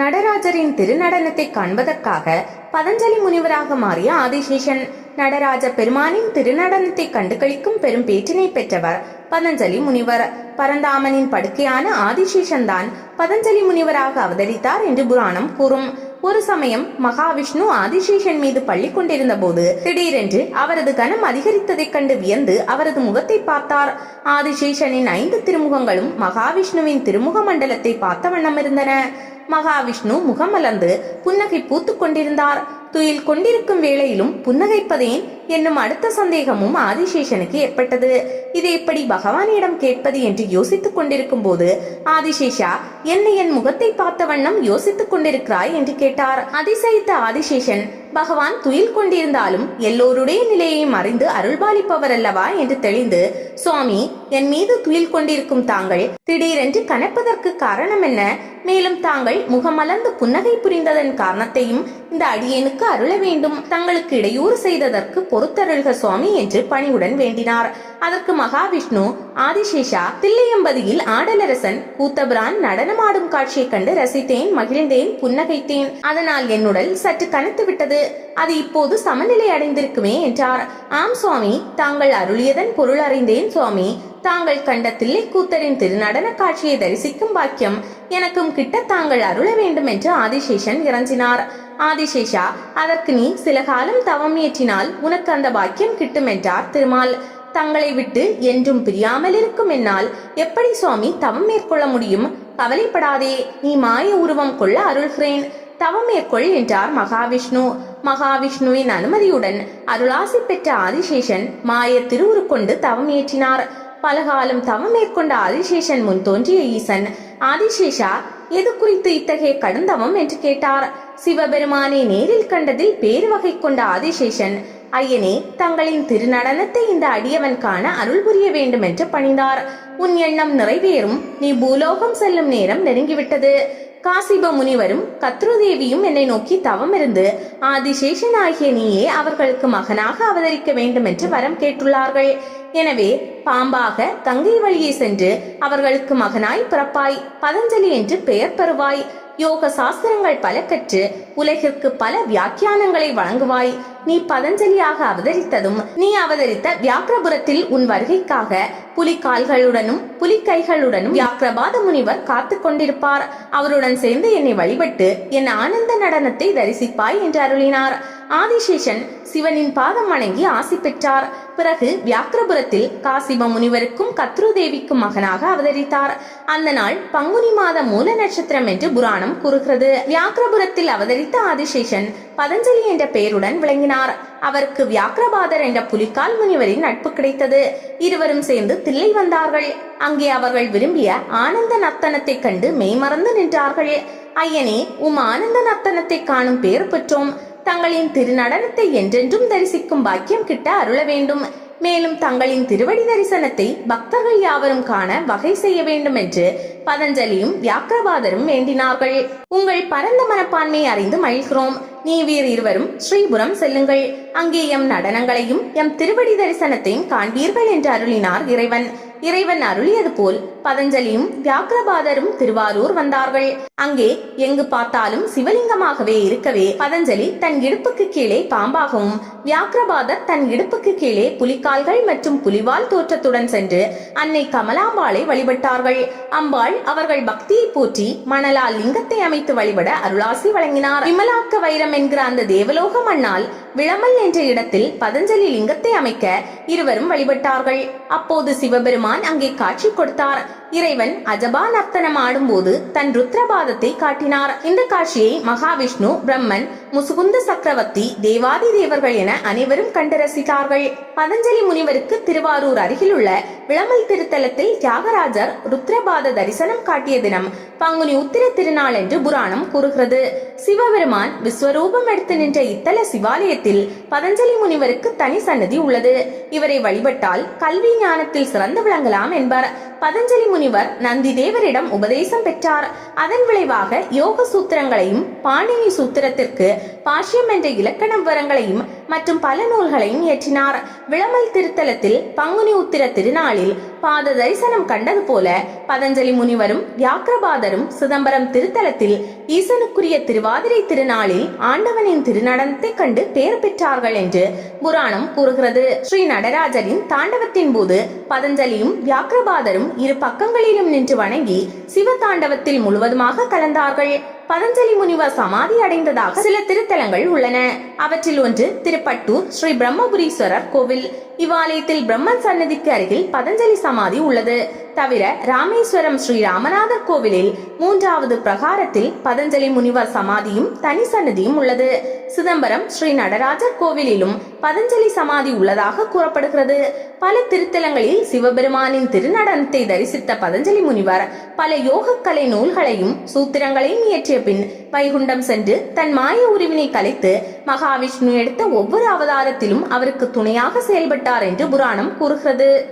நடராஜரின் திருநடனத்தை காண்பதற்காக பதஞ்சலி முனிவராக மாறிய ஆதிசேஷன். நடராஜ பெருமானின் திருநடனத்தை கண்டுகளிக்கும் பெரும் பேற்றினை பெற்றவர் பதஞ்சலி முனிவர். பரந்தாமனின் படுக்கையான ஆதிசேஷன் தான் பதஞ்சலி முனிவராக அவதரித்தார் என்று புராணம் கூறும். ஒரு சமயம் மகாவிஷ்ணு ஆதிசேஷன் மீது பள்ளி கொண்டிருந்த போது திடீரென்று அவரது கனம் அதிகரித்ததைக் கண்டு வியந்து அவரது முகத்தை பார்த்தார். ஆதிசேஷனின் ஐந்து திருமுகங்களும் மகாவிஷ்ணுவின் திருமுக மண்டலத்தை பார்த்த வண்ணம் இருந்தன. மகாவிஷ்ணு முகமலர்ந்து புன்னகை பூத்துக் கொண்டிருந்தார். துயில் கொண்டிருக்கும் வேளையிலும் புன்னகைப்பதேன் என்னும் அடுத்த சந்தேகமும் ஆதிசேஷனுக்கு ஏற்பட்டது. இதை எப்படி பகவானிடம் கேட்பது என்று யோசித்துக் கொண்டிருக்கும் போது ஆதிசேஷா என்னை என் முகத்தை பார்த்த வண்ணம் யோசித்துக் கொண்டிருக்கிறாய்? என்று கேட்டார். அதிசயித்த ஆதிசேஷன் பகவான் துயில் கொண்டிருந்தாலும் எல்லோருடைய நிலையையும் அறிந்து அருள்பாலிப்பவர் அல்லவா என்று தெளிந்து சுவாமி என் மீது துயில் கொண்டிருக்கும் தாங்கள் திடீரென்று கனப்பதற்கு காரணம் என்ன? மேலும் தாங்கள் முகமலர்ந்து புன்னகை புரிந்ததன் காரணத்தையும் இந்த அடியேனுக்கு அருள வேண்டும். தங்களுக்கு இடையூறு செய்ததற்கு பொறுத்தருள்க சுவாமி என்று பணிவுடன் வேண்டினார். அதற்கு மகாவிஷ்ணு ஆதிசேஷா தில்லையம்பதியில் ஆடலரசன் கூத்தபிரான் நடனமாடும் காட்சியைக் கண்டு ரசித்தேன் மகிழ்ந்தேன் புன்னகைத்தேன். அதனால் என் உடல் சற்று கனத்து விட்டது. அது இப்போது சமநிலை அடைந்திருக்குமே என்றார். ஆம் சுவாமி தாங்கள் அருளியதன் பொருள் அறிந்தேன் சுவாமி. தாங்கள் கண்ட தில்லை கூத்தரின் திருநடன காட்சியை தரிசிக்கும் பாக்கியம். எனக்கும் கிட்ட தாங்கள் அருள வேண்டும் என்று ஆதிசேஷன் இறஞ்சினார். ஆதிசேஷா அதற்கு நீ சில காலம் தவம் இயற்றினால் உனக்கு அந்த பாக்கியம் கிட்டும் என்றார் திருமால். தங்களை விட்டு என்றும் பிரியாமல் இருக்கும் என்னால் எப்படி சுவாமி தவம் மேற்கொள்ள முடியும்? கவலைப்படாதே நீ மாய உருவம் கொள்ள அருள்கிறேன். தவம் மேற்கொள் என்றார் மகாவிஷ்ணு. மகாவிஷ்ணுவின் அனுமதியுடன் அருளாசி பெற்ற ஆதிசேஷன் மாய திருவுரு கொண்டு தவம் ஏற்றினார். பலகாலம் தவம் மேற்கொண்ட ஆதிசேஷன் முன் தோன்றிய ஈசன் ஆதிசேஷா எது குறித்து இத்தகைய கடுந்தவம்? என்று கேட்டார். சிவபெருமானை நேரில் கண்டதில் பேரு வகை கொண்ட ஆதிசேஷன் ஐயனே தங்களின் திருநடனத்தை இந்த அடியவன் காண அருள் புரிய வேண்டும் என்று பணிந்தார். உன் எண்ணம் நிறைவேறும் நீ பூலோகம் செல்லும் நேரம் நெருங்கிவிட்டது. காசிப முனிவரும் கத்ருதேவியும் என்னை நோக்கி தவம் இருந்து ஆதிசேஷன் ஆகிய நீயே அவர்களுக்கு மகனாக அவதரிக்க வேண்டும் என்று வரம் கேட்டுள்ளார்கள். எனவே பாம்பாக கங்கை வழியே சென்று அவர்களுக்கு மகனாய் பிறப்பாய் பதஞ்சலி என்று பெயர் பெறுவாய் யோக சாஸ்திரங்கள் பல கற்று உலகிற்கு பல வியாக்கியானங்களை வழங்குவாய். நீ பதஞ்சலியாக அவதரித்ததும் நீ அவதரித்த வியாக்கிரபுரத்தில் உன் வருகைக்காக புலி கால்களுடனும் வியாக்கிரபாத முனிவர் காத்து கொண்டிருப்பார். அவருடன் சேர்ந்து என்னை வழிபட்டு என் ஆனந்த நடனத்தை தரிசிப்பாய் என்று அருளினார். ஆதிசேஷன் சிவனின் பாதம் வணங்கி ஆசி பெற்றார். பிறகு வியாக்கிரபுரத்தில் காசிப முனிவருக்கும் கத்ருதேவிக்கும் மகனாக அவதரித்தார். அந்த நாள் பங்குனி மாத மூல நட்சத்திரம் என்று புராணம் கூறுகிறது. வியாக்கிரபுரத்தில் அவதரித்த ஆதிசேஷன் பதஞ்சலி என்ற பெயருடன் விளங்கினார். அவருக்கு வியாக்கிரபாதர் என்ற புலிக்கால் முனிவரின் நட்பு கிடைத்தது. இருவரும் சேர்ந்து தில்லை வந்தார்கள். அங்கே அவர்கள் விரும்பிய ஆனந்த நர்த்தனத்தை கண்டு மெய்மறந்து நின்றார்கள். ஐயனே உம் ஆனந்த நர்த்தனத்தை காணும் பேர் பெற்றோம். தங்களின் திருநடனத்தை என்றென்றும் தரிசிக்கும் பாக்கியம் கிட்ட அருள வேண்டும். மேலும் தங்களின் திருவடி தரிசனத்தை பக்தர்கள் யாவரும் காண வகை செய்ய வேண்டும் என்று பதஞ்சலியும் வியாக்கிரவாதரும் வேண்டினார்கள். உங்கள் பரந்த மனப்பான்மை அறிந்து மகிழ்கிறோம். நீ வீர் இருவரும் ஸ்ரீபுரம் செல்லுங்கள். அங்கே எம் நடனங்களையும் எம் திருவடி தரிசனத்தையும் காண்பீர்கள் என்று அருளினார் இறைவன். இறைவன் அருளியது போல் பதஞ்சலியும் வியாக்கிரபாதரும் திருவாரூர் வந்தார்கள். அங்கே எங்கு பார்த்தாலும் சிவலிங்கமாகவே இருக்கவே பதஞ்சலி தன் இடுப்புக்கு கீழே பாம்பாகவும் வியாக்கிரபாதர் தன் இடுப்புக்கு கீழே புலிக்கால்கள் மற்றும் புலிவால் தோற்றத்துடன் சென்று அன்னை கமலாம்பாளை வழிபட்டார்கள். அம்பாள் அவர்கள் பக்தியை போற்றி மணலால் லிங்கத்தை அமைத்து வழிபட அருளாசி வழங்கினார். விமலாக்க வைரம் என்கிற அந்த தேவலோக மண்ணால் விளமல் என்ற இடத்தில் பதஞ்சலி லிங்கத்தை அமைக்க இருவரும் வழிபட்டார்கள். அப்போது சிவபெருமான் அங்கே காட்சி கொடுத்தார். இறைவன் அஜபா நர்த்தனம் ஆடும்போது தன் ருத்ரபாதத்தை காட்டினார். இந்த காட்சியை மகாவிஷ்ணு பிரம்மன் முசுகுந்த சக்கரவர்த்தி தேவாதி தேவர்கள் என அனைவரும் கண்டு ரசித்தார்கள். பதஞ்சலி முனிவருக்கு திருவாரூர் அருகிலுள்ள விளமல் திருத்தலத்தில் தியாகராஜர் ருத்ரபாத தரிசனம் காட்டிய தினம் பங்குனி உத்திர திருநாள் என்று புராணம் கூறுகிறது. சிவபெருமான் விஸ்வரூபம் எடுத்து நின்ற இத்தல சிவாலயத்தில் பதஞ்சலி முனிவருக்கு தனி சன்னதி உள்ளது. இவரை வழிபட்டால் கல்வி ஞானத்தில் சிறந்து விளங்கலாம் என்பார். பதஞ்சலி முனிவர் நந்தி தேவரிடம் உபதேசம் பெற்றார். அதன் விளைவாக யோக சூத்திரங்களையும் பாணினி சூத்திரத்திற்கு பாஷ்யம் என்ற இலக்கண விவரங்களையும் மற்றும் பல நூல்களையும் இயற்றினார். விளமல் திருத்தலத்தில் பங்குனி உத்திர திருநாளில் பாத தரிசனம் கண்டது போல பதஞ்சலி முனிவரும் வியாக்கிரபாதரும் சிதம்பரம் திருத்தலத்தில் ஈசனுக்குரிய திருவாதிரை திருநாளில் ஆண்டவனின் திருநடனத்தை கண்டு பெயர் பெற்றார்கள் என்று புராணம் கூறுகிறது. ஸ்ரீ நடராஜரின் தாண்டவத்தின் போது பதஞ்சலியும் வியாக்கிரபாதரும் இரு பக்கங்களிலும் நின்று வணங்கி சிவ தாண்டவத்தில் முழுவதுமாக கலந்தார்கள். பதஞ்சலி முனிவர் சமாதி அடைந்ததாக சில திருத்தலங்கள் உள்ளன. அவற்றில் ஒன்று திருப்பட்டூர் ஸ்ரீ பிரம்மபுரீஸ்வரர் கோவில். இவ்வாலயத்தில் பிரம்மன் சன்னதிக்கு அருகில் பதஞ்சலி சமாதி உள்ளது. தவிர ராமேஸ்வரம் ஸ்ரீ ராமநாதர் கோவிலில் மூன்றாவது பிரகாரத்தில் பதஞ்சலி முனிவர் சமாதியும் தனி சன்னதியும் உள்ளது. சிதம்பரம் ஸ்ரீ நடராஜர் கோவிலிலும் பதஞ்சலி சமாதி உள்ளதாக கூறப்படுகிறது. பல திருத்தலங்களில் சிவபெருமானின் திருநடனத்தை தரிசித்த பதஞ்சலி முனிவர் பல யோகக்கலை நூல்களையும் சூத்திரங்களையும் இயற்றிய பின் வைகுண்டம் சென்று தன் மாய உருவினை கலைத்து மகாவிஷ்ணு எடுத்த ஒவ்வொரு அவதாரத்திலும் அவருக்கு துணையாக செயல்பட்டார் என்று புராணம் கூறுகிறது.